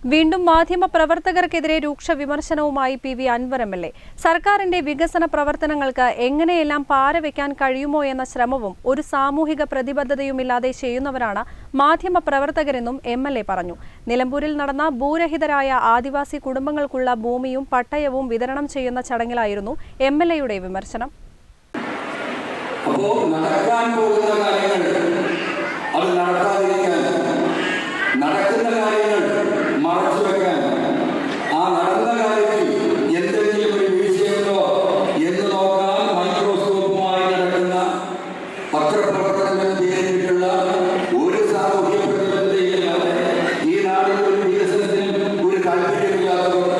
വീണ്ടും മാധ്യമ പ്രവർത്തകർക്കെതിരെ രൂക്ഷ വിമർശനവുമായി P V Anvar M L A. സർക്കാരിന്റെ വികസന പ്രവർത്തനങ്ങൾക്ക് എങ്ങനെയെല്ലാം പാരവെക്കാൻ കഴിയുമോ എന്ന ശ്രമവും ഒരു സാമൂഹിക പ്രതിബദ്ധതയുമില്ലാതെ ചെയ്യുന്നവരാണ് മാധ്യമ പ്രവർത്തകരെന്നും എം എൽ എ പറഞ്ഞു. നിലമ്പൂരിൽ നടന്ന ഭൂരഹിതരായ ആദിവാസി കുടുംബങ്ങൾക്കുള്ള ഭൂമിയും പട്ടയവും വിതരണം ചെയ്യുന്ന ചടങ്ങിലായിരുന്നു എം എൽ എയുടെ വിമർശനം. അപ്പോൾ നടക്കാൻ പോകുന്ന കാര്യങ്ങൾ അത് നടക്കാതിരിക്കാൻ Almighty